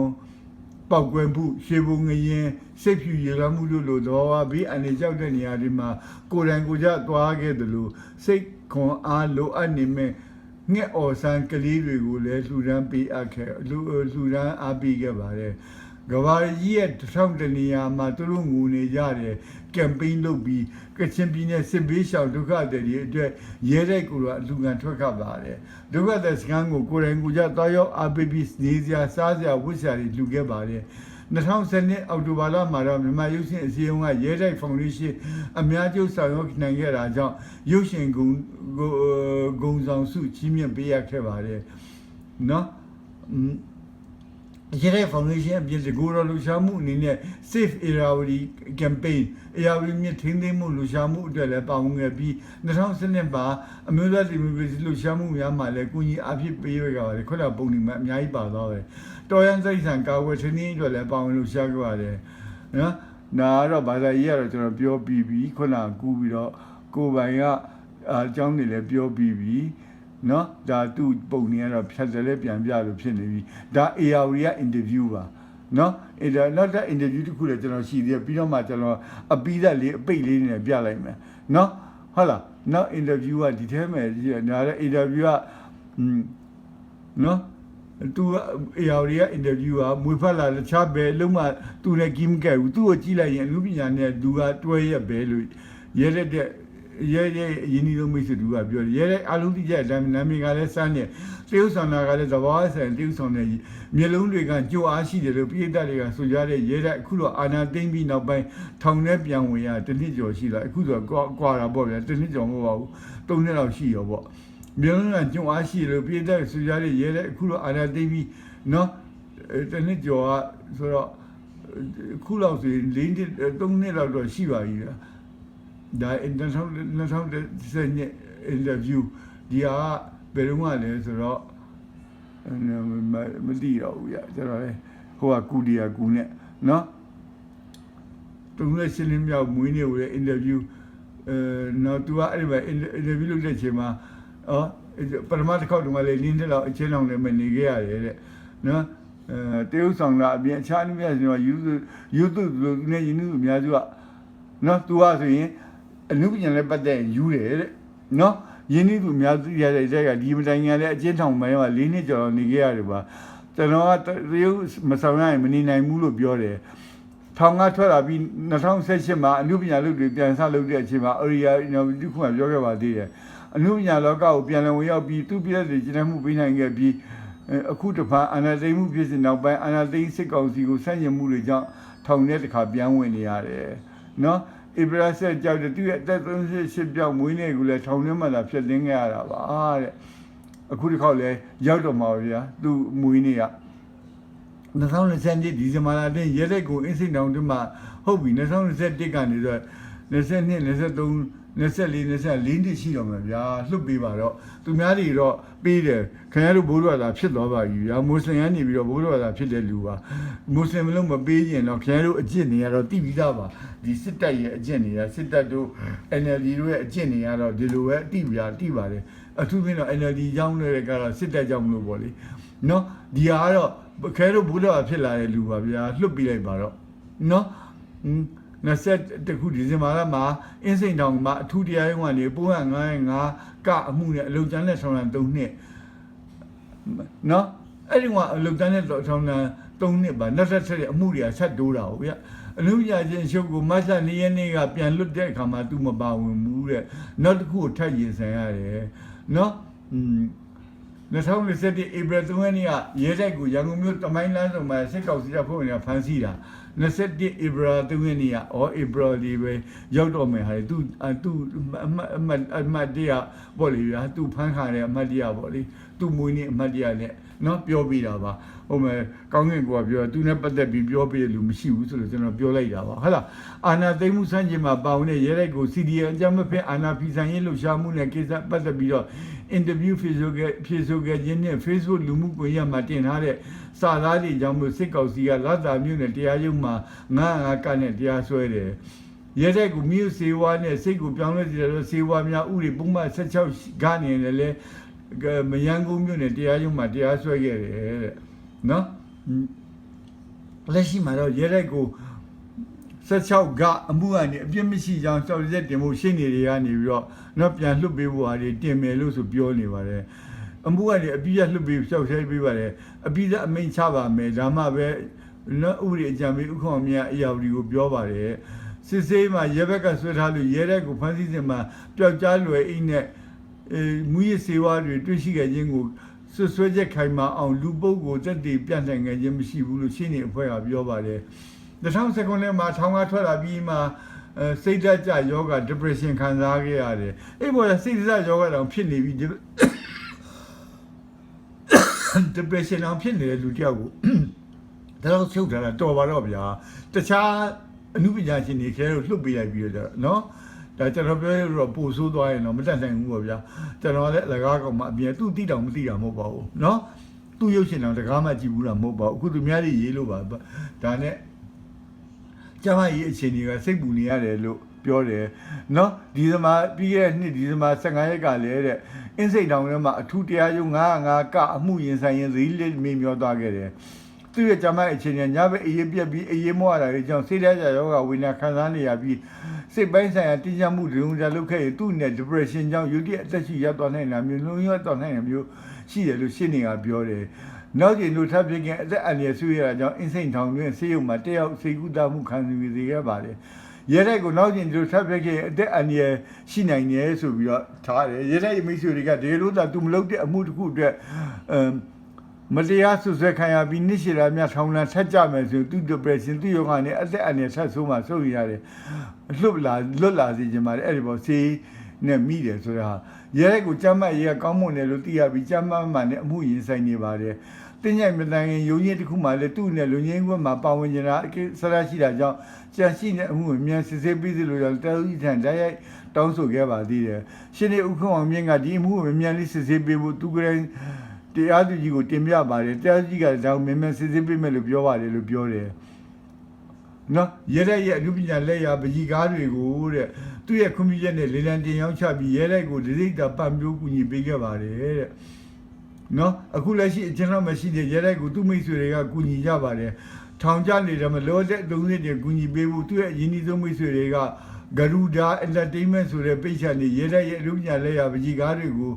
ပောက်ကွယ်မှုရှေဘုံငရင်စိတ်ဖြူရလမှုတို့လိုတော့ဘေးအနေကြောက်တဲ့နေရာတွေမှာကိုယ်တိုင်ကိုယ်ကျသွားခဲ့တယ်လို့စိတ်ခွန်အားလိုအပ်နေမဲ့ငှက်အော်ဆန်းကလေးတွေကိုလည်းလှူဒန်းပေးအပ်ခဲ့လှူလှူဒန်းအားပေးခဲ့ပါတယ်ကဘာကြီးရဲ့တစ်ထောင်တနေရာမှာသူတို့ငူနေကြတယ် ကမ်ပိန်းလုပ်ပြီးကချင်ပြည်နယ်စစ်ဘေးရှောင်ဒုက္ခသည်တွေအတွက်ရဲတဲ့ကိုယ်ကအလူခံထွက်ခတ်ပါတယ်ဒုက္ခသည်စခန်းကိုကိုယ်တိုင်ကိုယ်ကျသွားရောက်အားပေးပြီးနေစရာစားစရာဝတ်စရာတွေလှူခဲ့ပါတယ်2012အောက်တိုဘာလမှာတော့မြန်မာရုပ်ရှင်အစည်းအရုံးကရဲတိုက်ဖောင်ဒေးရှင်းအများကျုပ်ဆောင်ရွက်နိုင်ခဲ့တာကြောင့်ရုပ်ရှင်ဂုံဂုံဆောင်စုချီးမြှင့်ပေးရခဲ့ပါတယ်နော် ရဲတဲ့ foundation အပြင်တကူတော်လှူရှားမှုအနေနဲ့ Safe Irrawaddy campaign အရာဝတီမြစ်ထင်းသိမ်းမှုလှူရှားမှုအတွက်လည်းပါဝင်ခဲ့ပြီး2012မှာအမျိုးသားဒီမိုကရေစီလှူရှားမှုများမှာလည်းကုညီအဖြစ်ပေးရကြပါတယ်ခုနပုံဒီမှာအများကြီးပါသွားတယ်တော်ရန်စိတ်ဆန်ကာဝယ်ထင်းသိမ်းအတွက်လည်းပါဝင်လှူရှားခဲ့ပါတယ်နော်နာကတော့ဘာသာရေးကတော့ကျွန်တော်ပြောပြီးပြီခုနကူးပြီးတော့ကိုပိုင်ကအအကြောင်းတွေလည်းပြောပြီးပြီ နော်ဒါသူ့ပုံနေရတော့ဖြတ်တယ်လည်းပြန်ပြလို့ဖြစ်နေပြီဒါ AR က interview ပါနော်အဲ့ဒါနောက်တဲ့ interview တစ်ခုလည်းကျွန်တော်ရှိသေးတယ်ပြီးတော့မှကျွန်တော်အပီးသက်လေးအပိတ်လေးနဲ့ပြလိုက်မယ်နော်ဟုတ်လားနောက် interview ကဒီထဲမှာကြီးနားတဲ့ interview ကอืมနော်သူကအေယာရီကအင်တာဗျူးကမွေဖက်လာတခြားပဲလုံးဝသူနဲ့ကီးမကဲဘူးသူ့ကိုကြည့်လိုက်ရင်အမှုပညာနဲ့သူကတွဲရက်ပဲလို့ရဲတဲ့ တဲ့ရဲရဲယင်းဒီလိုမိတ်ဆွေသူကပြောတယ်ရဲတဲ့အလုံးတိကျအတိုင်းနာမည်ကလည်းစမ်းတယ်တရုတ်ဆောင်တာကလည်းသဘောဆန်တရုတ်ဆောင်တဲ့မျက်လုံးတွေကကြိုအားရှိတယ်လို့ပြည်သက်တွေကဆိုကြတဲ့ရဲတဲ့အခုတော့အာနာသိမ့်ပြီးနောက်ပိုင်းထောင်ထဲပြန်ဝင်ရတနစ်ကျော်ရှိလာအခုဆိုကွာကွာတာပေါ့ဗျာတနစ်ကျော်မဟုတ်ပါဘူး၃နှစ်လောက်ရှိရောပေါ့မျိုးလုံးကကြုံအားရှိလို့ပြည်သက်ဆူကြတဲ့ရဲတဲ့အခုတော့အာရသိပြီးနော်အဲတနစ်ကျော်ကဆိုတော့အခုလောက်ဆိုရင်၄နှစ်၃နှစ်လောက်တော့ရှိပါပြီလား ဒါ2000 2010နှစ် interview ဒီဟာဘယ်တော့မှလဲဆိုတော့မမသိတော့ဘူးရကျွန်တော်လေဟိုကကူဒီယာကူနဲ့နော်တုံးလက်ရှင်းလင်းမြောက်မွေးနေဦးတဲ့ interview အဲနော်သူကအဲ့ဒီမှာ interview လုပ်တဲ့အချိန်မှာอ๋อပထမတစ်ခေါက်တုန်းကလေနင်းတဲ့လောက်အချင်းအောင်လည်းမနေခဲ့ရတယ်တဲ့နော်အဲတရုတ်ဆောင်တာအပြင်အခြားနည်းများဆိုတော့ YouTube YouTube လို့နဲ့ YouTube အများစုကနော်သူကဆိုရင် အနုပညာနဲ့ပတ်သက်ယူတယ်တဲ့နော်ယင်းနည်းသူအများစုရတဲ့တဲ့ကဒီမတိုင်ငံလည်းအချင်းထောင်ပိုင်းမှာ၄နှစ်ကျော်နေခဲ့ရတယ်ပါကျွန်တော်ကတရုတ်မဆောင်ရရင်မနေနိုင်ဘူးလို့ပြောတယ်ထောင်ကထွက်လာပြီး2018မှာအနုပညာလုပ်တွေပြန်ဆလုပ်တဲ့အချိန်မှာ area ဒီခုမှပြောခဲ့ပါသေးတယ်အနုပညာလောကကိုပြန်လည်ဝင်ရောက်ပြီးသူပြည့်တဲ့ကျင့်မှုပေးနိုင်ခဲ့ပြီးအဲအခုတစ်ဖန်အာဏာသိမ်းမှုဖြစ်စဉ်နောက်ပိုင်းအာဏာသိမ်းစစ်ကောင်စီကိုဆန့်ကျင်မှုတွေကြောင့်ထောင်ထဲတစ်ခါပြန်ဝင်နေရတယ်နော် ဣဘရာဆက်ကြောက်တဲ့သူရဲ့အသက်38ပြောက်မွေးနေ့ကိုလည်းထောင်ထဲမှာသာဖြစ်သိမ်းခဲ့ရတာပါတဲ့အခုတစ်ခေါက်လဲရောက်တော့မှာဗျာသူမွေးနေ့က2020ဒီဇင်ဘာလအတွင်းရဲတဲ့ကိုအင်းစိန်တောင်တွင်းမှာဟုတ်ပြီ2021ကနေတော့ 22 23 24 24နှစ်ရှိတော့မှာဗျာလှုပ်ပေးပါတော့သူများတွေတော့ပေးတယ်ခင်ဗျားတို့ဘိုးတော်သာဖြစ်သွားပါပြီဗျာမွတ်စလင်ကနေပြီးတော့ဘိုးတော်သာဖြစ်တဲ့လူပါမွတ်စလင်မလို့မပေးရင်တော့ခင်ဗျားတို့အကျင့်တွေကတော့တိပြီးသားပါဒီစစ်တပ်ရဲ့အကျင့်တွေကစစ်တပ်တို့ NLD တို့ရဲ့အကျင့်တွေကတော့ဒီလိုပဲတိပြတိပါတယ်အထူးသဖြင့်တော့ NLD ကြောင်းတွေကတော့စစ်တပ်ကြောင်းမလို့ပေါ့လေနော်ဒီဟာကတော့ခဲတို့ဘိုးတော်ဖြစ်လာတဲ့လူပါဗျာလှုပ်ပေးလိုက်ပါတော့နော် ဟင်း20တခုဒီဇင်ဘာလမှာအင်းစိန်တောင်မှာအထူးတရားရုံးကနေပိုးဟန်905ကအမှုနဲ့အလုံကျန်းတဲ့ဆောင်ရန်3နှစ်နော်အဲ့ဒီကအလုံကျန်းတဲ့ဆောင်ရန်3နှစ်ပါနောက်ဆက်တဲ့အမှုတွေကဆက်တိုးတာဟုတ်ဗျအလူညာချင်းရှုပ်ကိုမတ်လ2ရက်နေ့ကပြန်လွတ်တဲ့အခါမှာ तू မပါဝင်ဘူးတဲ့နောက်တစ်ခုကိုထပ်ရင်ဆိုင်ရတယ်နော်อืม2021ဧပြီ3ရက်နေ့ကရဲတိုက်ကိုရန်ကုန်မြို့တမိုင်းလမ်းဆောင်မှာစစ်ကောက်စီတပ်ဖွဲ့ဝင်တွေကဖမ်းဆီးတာ 21ဧပြီ3ရက်နေ့ကဩဧပြီဒီပဲရောက်တော့မယ်ဟာလေသူသူအမတ်အမတ်အမတ်တရားပေါ့လေဗျာသူဖမ်းခါတဲ့အမတ်တရားပေါ့လေသူမွေးနေ့အမတ်တရားနဲ့ နော်ပြောပြတာပါဟိုမဲ့ကောင်းကင်ကပြောသူနဲ့ပတ်သက်ပြီးပြောပြတဲ့လူမရှိဘူးဆိုလို့ကျွန်တော်ပြောလိုက်တာပါဟုတ်လားအာနာသိမ်းမှုစံချိန်မှာပါဝင်တဲ့ရဲတိုက်ကို CDN အကြမ်းမဖက်အာနာဖီဆိုင်ရေးလှုပ်ရှားမှုနဲ့ကိစ္စပတ်သက်ပြီးတော့အင်တာဗျူးဖြေဆိုခဲ့ဖြေဆိုခဲ့ခြင်းနဲ့ Facebook လူမှုကွန်ရက်မှာတင်ထားတဲ့စာသားတွေကြောင့်မို့စစ်ကောင်စီကလတ်တာမျိုးနဲ့တရားရုံးမှာငါးငါးကနဲ့တရားစွဲတယ်ရဲတဲ့ကူမြို့စေဝါနဲ့စိတ်ကိုပြောင်းလဲစေတယ်လို့စေဝါများဥတွေပုံမှန်16ကနေလည်း မယန်းကုန်းမြို့နယ်တရားရုံးမှာတရားစွဲခဲ့တယ်တဲ့နော်လက်ရှိမှာတော့ရဲတဲ့ကူ16ကအမှုကနေအပြစ်မရှိကြောင်းစောက်ရက်တင်ဖို့ရှင်းနေတွေကနေပြီးတော့တော့ပြန်လွတ်ပေးဖို့ဟာတွေတင်မယ်လို့ဆိုပြောနေပါတယ်အမှုကနေအပြည့်ရလွတ်ပေးစောက်ဆဲပေးပါတယ်အပြည့်အမိန်ချပါမယ်ဒါမှပဲနော်ဥပဒေအကြံပေးဥက္ကဋ္ဌမြတ်အရာဒီကိုပြောပါတယ်စစ်စေးမှာရဲဘက်ကဆွဲထားလို့ရဲတဲ့ကိုဖမ်းဆီးစဉ်မှာပျောက်ကြားလွယ်အိတ်နဲ့အဲ မူရစေဝါတွေတွေ့ရှိခဲ့ခြင်းကိုဆွဆွဲချက်ခိုင်မာအောင်လူပုဂ္ဂိုလ်တက်တည်ပြန့်နှံ့ခဲ့ခြင်းမရှိဘူးလို့ရှင်းနေအဖွဲ့ကပြောပါတယ်2019ခုနှစ်မှာထောင်ကထွက်လာပြီးမှအဲစိတ်ဓာတ်ကြယောဂ depression ခံစားခဲ့ရတယ်အဲ့ပေါ်စိတ်ဓာတ်ယောဂတောင်ဖြစ်နေပြီ depression အောင်ဖြစ်နေတဲ့လူတယောက်ကိုဒါတော့ချုပ်ထားတာတော်ပါတော့ဗျာတခြားအမှုပညာရှင်တွေခဲလို့လှုပ်ပေးလိုက်ပြီးတော့เนาะ ဒါကျွန်တော်ပြောရတော့ပို့ဆိုးသွားရင်တော့မတတ်နိုင်ဘူးပေါ့ဗျာကျွန်တော်လည်းအလကားကောင်မှအပြင်သူ့တိတောင်မသိတာမဟုတ်ပါဘူးเนาะသူ့ရုပ်ရှင်တော်တကားမှကြည့်ဘူးတာမဟုတ်ပါဘူးအခုသူများတွေရေးလို့ပါဒါနဲ့ကျမကြီးအခြေအနေကစိတ်ပူနေရတယ်လို့ပြောတယ်เนาะဒီဇင်ဘာပြီးခဲ့တဲ့နှစ်ဒီဇင်ဘာ15ရက်ကလည်းတဲ့အင်းစိတ်တောင်ထဲမှာအထူးတရားရုံး905ကအမှုရင်ဆိုင်ရင်ဇီးလေးမေမျောသွားခဲ့တယ် သူ့ရဲ့ကျမရဲ့အခြေအနေညဘက်အေးပြက်ပြီးအေးမွားတာတွေကြောင့်စိတ်ဓာတ်ကြယောဂဝိညာဉ်ခံစားနေရပြီးစိတ်ပိုင်းဆိုင်ရာတင်းကျပ်မှုဒုံကြလုပ်ခဲ့ရင်သူ့နဲ့ depression ကြောင့်ယုတ်တိအသက်ရှိရသွားနိုင်တာမျိုးလုံးရသွားနိုင်တာမျိုးရှိတယ်လို့ရှင်းနေတာပြောတယ်နောက်ကျင်တို့ထပ်ပြခင်အသက်အန္တရာယ်ဆွေးရတာကြောင့်အင်းစိန်ထောင်တွင်ဆေးရုံမှာတယောက်စိတ်ကူးတာမှုခံယူရသေးခဲ့ပါတယ်ရဲတဲ့ကိုနောက်ကျင်တို့ထပ်ပြခင်အသက်အန္တရာယ်ရှိနိုင်တယ်ဆိုပြီးတော့ထားတယ်ရဲတဲ့မိတ်ဆွေတွေကဒီလိုသာသူမလုပ်တဲ့အမှုတစ်ခုအတွက်အမ် မတရားဆွဆွဲခံရပြီးနှစ်ရှည်လာများထောင်လန်းဆက်ကြမယ်ဆိုသူ depression သူယောဂနဲ့အသက်အန္တရာယ်ဆက်ဆိုးမှဆုံးရတယ်လွတ်လာလွတ်လာစေချင်ပါတယ်အဲ့ဒီပေါ်စေးနဲ့မိတယ်ဆိုတာရဲကိုကြမ်းမှတ်ရဲကောင်းမွန်တယ်လို့သိရပြီးကြမ်းမှတ်မှနဲ့အမှုရင်ဆိုင်နေပါတယ်တင်းညိုင်မတန်ရင်ယုံကြည်တစ်ခုမှလည်းသူ့နဲ့လူငင်းခွင့်မှာပါဝင်နေတာအကိစရရှိတာကြောင့်ကြံရှိတဲ့အမှုကိုမြန်စစ်ဆေးပြီးသလိုကြောင့်တဲဦးထံတိုက်ရိုက်တောင်းဆိုခဲ့ပါသေးတယ်ရှင်နေဥက္ကမောင်မြင့်ကဒီအမှုကိုမြန်လေးစစ်ဆေးပေးဖို့သူကလည်း တရားသူကြီးကိုတင်ပြပါတယ်တရားသူကြီးကဒါကိုမင်းမစစ်စစ်ပေးမယ်လို့ပြောပါတယ်လို့ပြောတယ်နော်ရဲတဲ့ရဲ့အမှုပညာလက်ရာပကြီးကားတွေကိုတဲ့သူ့ရဲ့ကွန်ပျူတာနဲ့လေလံတင်ရောက်ချပြီးရဲတဲ့ကိုဒိဋ္ဌာပတ်မျိုးကူညီပေးခဲ့ပါတယ်တဲ့နော်အခုလက်ရှိအကျွန်တော်မရှိတဲ့ရဲတဲ့ကိုသူ့မိတ်ဆွေတွေကကူညီကြပါတယ်ထောင်ကြနေတယ်မလို့တဲ့သုံးနှစ်တည်းကူညီပေးဖို့သူ့ရဲ့ရင်းနှီးဆုံးမိတ်ဆွေတွေကဂရူဒါအင်တာတေးမန့်ဆိုတဲ့ပိတ်ချနေရဲတဲ့ရဲ့အမှုပညာလက်ရာပကြီးကားတွေကို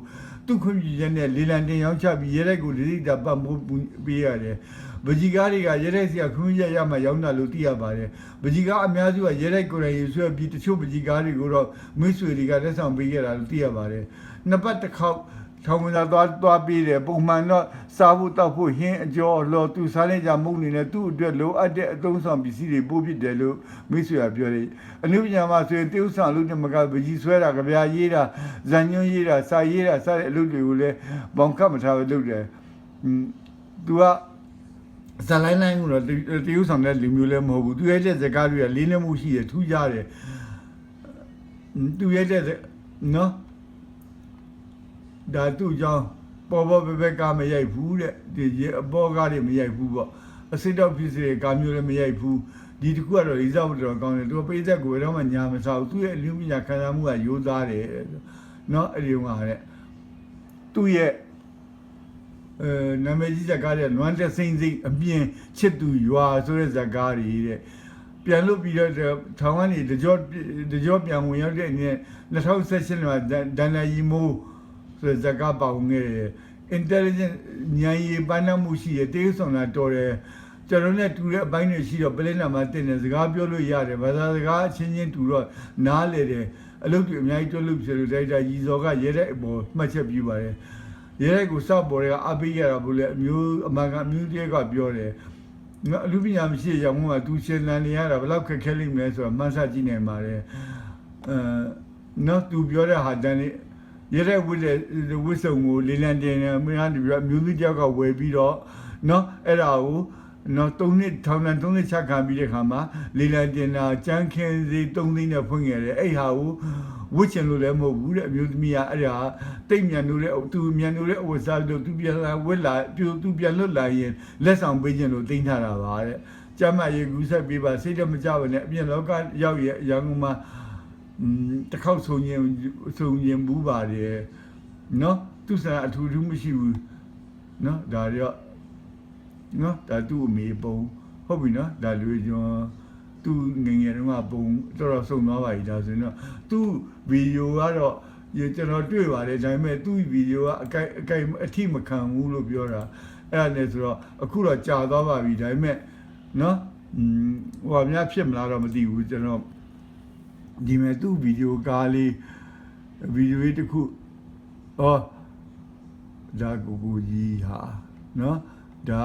သူ့ခွင့်ပြုချက်နဲ့လေလံတင်ရောက်ချပြီးရဲတဲ့ကိုဒိဋ္ဌာပတ်မိုးပေးရတယ်။ဗကြီးကားတွေကရဲတဲ့စီကခွင့်ပြုချက်ရမှရောက်တာလို့သိရပါတယ်။ဗကြီးကားအများစုကရဲတဲ့ကိုယ်တိုင်ရွှေ့ပြီးတချို့ဗကြီးကားတွေကိုတော့မိတ်ဆွေတွေကလက်ဆောင်ပေးခဲ့တာလို့သိရပါတယ်။နှစ်ပတ်တစ်ခေါက် ထောင်ဝင်သာသွားသွားပြီးတယ်ပုံမှန်တော့စားဖို့တောက်ဖို့ဟင်းအကြောလော်သူစားလိုက်ကြမုန်းနေနဲ့သူ့အတွက်လိုအပ်တဲ့အသုံးဆောင်ပစ္စည်းတွေပို့ပြတယ်လို့မိတ်ဆွေကပြောတယ်အနုပညာမှာဆိုရင်တိဥဆောင်လို့နဲ့မကပကြီးဆွဲတာကြပြာရေးတာဇန်ညွှန်းရေးတာစာရေးတာစတဲ့အလုပ်တွေကိုလည်းပေါင်ကပ်မထားပဲလုပ်တယ်သူကဇာလိုင်းလိုင်းကတော့တိဥဆောင်တဲ့လူမျိုးလည်းမဟုတ်ဘူးသူရဲ့တဲ့ဇကားတွေကလေးနက်မှုရှိတယ်ထူးကြတယ်သူရဲ့တဲ့နော် ဒါသူ့ကြောင့်ပေါ်ပေါ်ပဲပဲကားမရိုက်ဘူးတဲ့ဒီရေအပေါ်ကားတွေမရိုက်ဘူးပေါ့အစစ်တော့ဖြစ်စေကားမျိုးလည်းမရိုက်ဘူးဒီတစ်ခုကတော့ရိဇောက်တော်ကောင်းတယ်သူကပိသက်ကိုတော့မှညာမစားဘူးသူ့ရဲ့အလူမညာခံစားမှုကရိုးသားတယ်เนาะအဲ့ဒီကတဲ့သူ့ရဲ့အဲနာမည်ကြီးဇာတ်ကားတဲ့လွမ်းတဲ့စိမ့်စိမ့်အမြင်ချစ်သူရွာဆိုတဲ့ဇာတ်ကားတွေတဲ့ပြန်လို့ပြီးတော့ထောင်ကနေတကြောတကြောပြန်ဝင်ရောက်တဲ့အနေနဲ့2016မှာဒန်နာယီမိုး ဆိုတဲ့ဇက်ကပေါင်ငယ်တယ် intelligent ဉာဏ်ရည်ပန်းနှမှုရှိတယ်တေးဆောင်တာတော်တယ်ကျွန်တော်နဲ့တူတဲ့အပိုင်းတွေရှိတော့ပလင်းနာမှာတင်တယ်စကားပြောလို့ရတယ်ဘာသာစကားအချင်းချင်းတူတော့နားလေတယ်အလုပ်တွေအများကြီးတွလို့ဖြစ်လို့ဒါတာရီစောကရဲတဲ့အပေါ်မှတ်ချက်ပြပါတယ်ရဲတဲ့ကိုစောက်ပေါ်တွေကအပိရတာဘုလဲအမျိုးအမှန်ကအမျိုးတည်းကပြောတယ်ငါအလူပညာမရှိရအောင်ကသူရှင်လန်နေရတာဘယ်လောက်ခက်ခဲလိမ့်မလဲဆိုတော့မှန်းဆကြည့်နိုင်ပါတယ်အဲနော်သူပြောတဲ့ဟာတန်းလေး ရတဲ့ဝိတဲ့ဝိစုံကိုလေးလံတင်တယ်မင်းအားဒီပြမျိုးသီးတယောက်ကဝယ်ပြီးတော့နော်အဲ့ဒါကိုနော်၃နှစ်ထောင်နဲ့၃နှစ်ချခံပြီးတဲ့ခါမှာလေလံတင်တာကြမ်းခင်းစီ၃သိန်းနဲ့ဖွင့်ခဲ့တယ်အဲ့ဟာကိုဝစ်ချင်လို့လည်းမဟုတ်ဘူးတဲ့အမျိုးသမီးကအဲ့ဒါတိတ်မြန်လို့လည်းသူမြန်လို့လည်းအဝစားလို့သူပြန်လာဝက်လာပြူသူပြန်လွတ်လာရင်လက်ဆောင်ပေးခြင်းလို့တင်ထားတာပါတဲ့ကျမရေကူးဆက်ပေးပါစိတ်တော့မကြပါနဲ့အပြင်လောကရောက်ရရန်ကုန်မှာ တစ်ခေါက်ဆုံရင်ဆုံရင်ဘူးပါတယ်နော်သူစံအထူးထူးမရှိဘူးနော်ဒါရောနော်ဒါသူ့အမေပုံဟုတ်ပြီနော်ဒါလူကျွန်သူငငယ်တုန်းကပုံတော်တော်ဆုံသွားပါပြီဒါဆိုရင်တော့သူ့ဗီဒီယိုကတော့ကျွန်တော်တွေ့ပါတယ်ဒါပေမဲ့သူ့ဗီဒီယိုကအကိုက်အကိုက်အထိမခံဘူးလို့ပြောတာအဲ့ဒါနဲ့ဆိုတော့အခုတော့ကြာသွားပါပြီဒါပေမဲ့နော်ဟိုဟာများဖြစ်မလားတော့မသိဘူးကျွန်တော် ဒီမဲ့သူ့ဗီဒီယိုကားလေးဗီဒီယိုလေးတစ်ခုဟောဒါကိုကိုကြီးဟာနော်ဒါ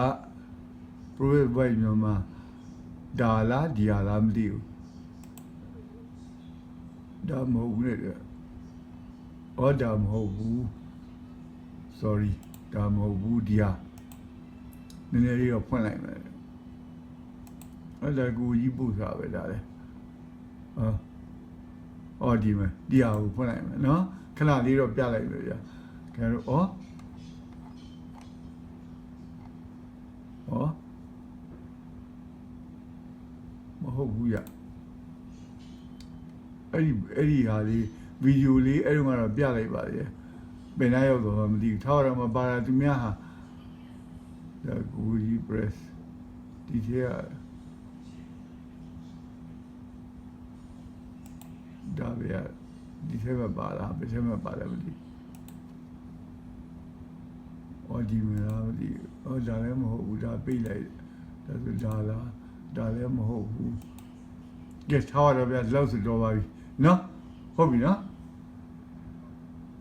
private bike မြန်မာဒါလားဒီဟာလားမသိဘူးဒါမဟုတ်ဘူးလေဟောဒါမဟုတ်ဘူး sorry ဒါမဟုတ်ဘူးဒီဟာနည်းနည်းလေးတော့ဖွင့်လိုက်မယ်အဲ့ဒါကိုကြီးပို့စားပဲဒါလေဟာ အော်ဒီမယ်ဒီဟာကိုဖွင့်လိုက်မယ်နော်ခဏလေးတော့ပြလိုက်မယ်ဗျာခင်ဗျားတို့ဩဩမဟုတ်ဘူးရအဲ့ဒီအဲ့ဒီဟာလေးဗီဒီယိုလေးအဲ့ဒီမှာတော့ပြလိုက်ပါလေဘယ်နှရောက်တော့မသိဘူးထားရမှာပါတာသူများဟာဒါကိုကြီး press ဒီထဲက ဒါပဲဒီထဲမှာပါလားဘယ်ထဲမှာပါလဲမသိဒီမလားမသိဘူးဟောဒါလည်းမဟုတ်ဘူးဒါပြေးလိုက်ဒါဆိုဒါလားဒါလည်းမဟုတ်ဘူးကဲထားရတော့ဗျာလောက်စတော့ပါပြီနော်ဟုတ်ပြီနော်